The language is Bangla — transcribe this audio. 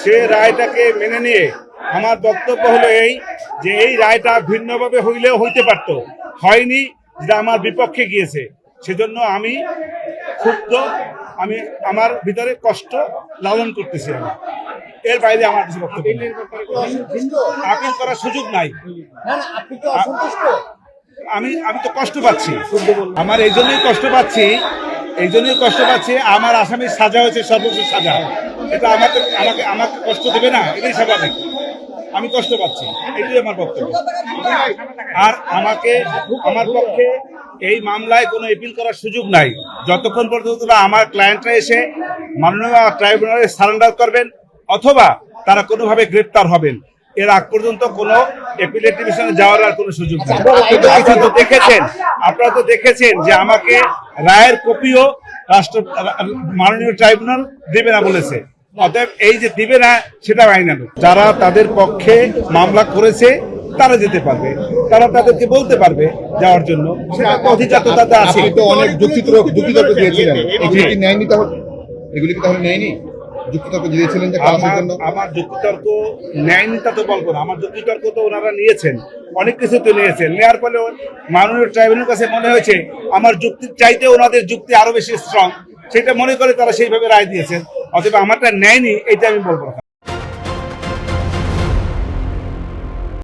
সে রায়টাকে মেনে নিয়ে আমার বক্তব্য হলো এই যে এই রায়টা ভিন্নভাবে হইলেও হইতে পারতো। হয়নি যেটা আমার বিপক্ষে গিয়েছে। সেজন্য আমি ক্ষুব্ধ, আমি আমার ভিতরে কষ্ট লালন করতেছি আমি। এর বাইরে আমার কিছু বক্তব্য আপিল করার সুযোগ নাই। আমি আমি তো কষ্ট পাচ্ছি। আমার এই জন্যই কষ্ট পাচ্ছি, এই জন্যই কষ্ট পাচ্ছি, আমার আসামির সাজা হয়েছে সর্বোচ্চ সাজা। এটা আমাকে আমাকে আমাকে কষ্ট দেবে না, এটাই স্বাভাবিক। আমি কষ্ট পাচ্ছি, এটাই আমার বক্তব্য। আর আমাকে, আমার পক্ষে এই মামলায় কোনো এপিল করার সুযোগ নাই। যতক্ষণ পর্যন্ত না আমার ক্লায়েন্টরা এসে মাননীয় ট্রাইব্যুনালে সারেন্ডার করবেন, অথবা তারা কোনোভাবে গ্রেপ্তার হবেন, এর আগ পর্যন্ত কোনো এপিলেট ডিভিশনে যাওয়ার আর কোনো সুযোগ নেই। আপনারা তো দেখেছেন, আপনারা তো দেখেছেন যে আমাকে রায়ের কপিও রাষ্ট্র, মাননীয় ট্রাইব্যুনাল দেবে না বলেছে। অতএব এই যে দিবে না সেটা আইনানু যারা তাদের পক্ষে মামলা করেছে তারা যেতে পারবে তারা তাদেরকে বলতে পারবে যাওয়ার জন্য সেটা অধিকার তো তাদের আছে তো অনেক যুক্তিতর্ক যুক্তিতর্ক দিয়েছিলেন এগুলি কি নেয়নি তাহলে এগুলি কি তাহলে নেয়নি যুক্তিতর্ক দিয়েছিলেন যে ক্লাসের জন্য আমার যুক্তিতর্ক নেয়নি তা তো বলব না আমার যুক্তিতর্ক তো ওনারা নিয়েছেন অনেক কিছু তো নিয়েছেন নেওয়ার ফলে মাননীয় ট্রাইব্যুনালের কাছে মনে হয়েছে আমার যুক্তির চাইতে ওনাদের যুক্তি আরও বেশি স্ট্রং সেটা মনে করে তারা সেইভাবে রায় দিয়েছেন অথবা আমারটা নেয়নি এটা আমি বলব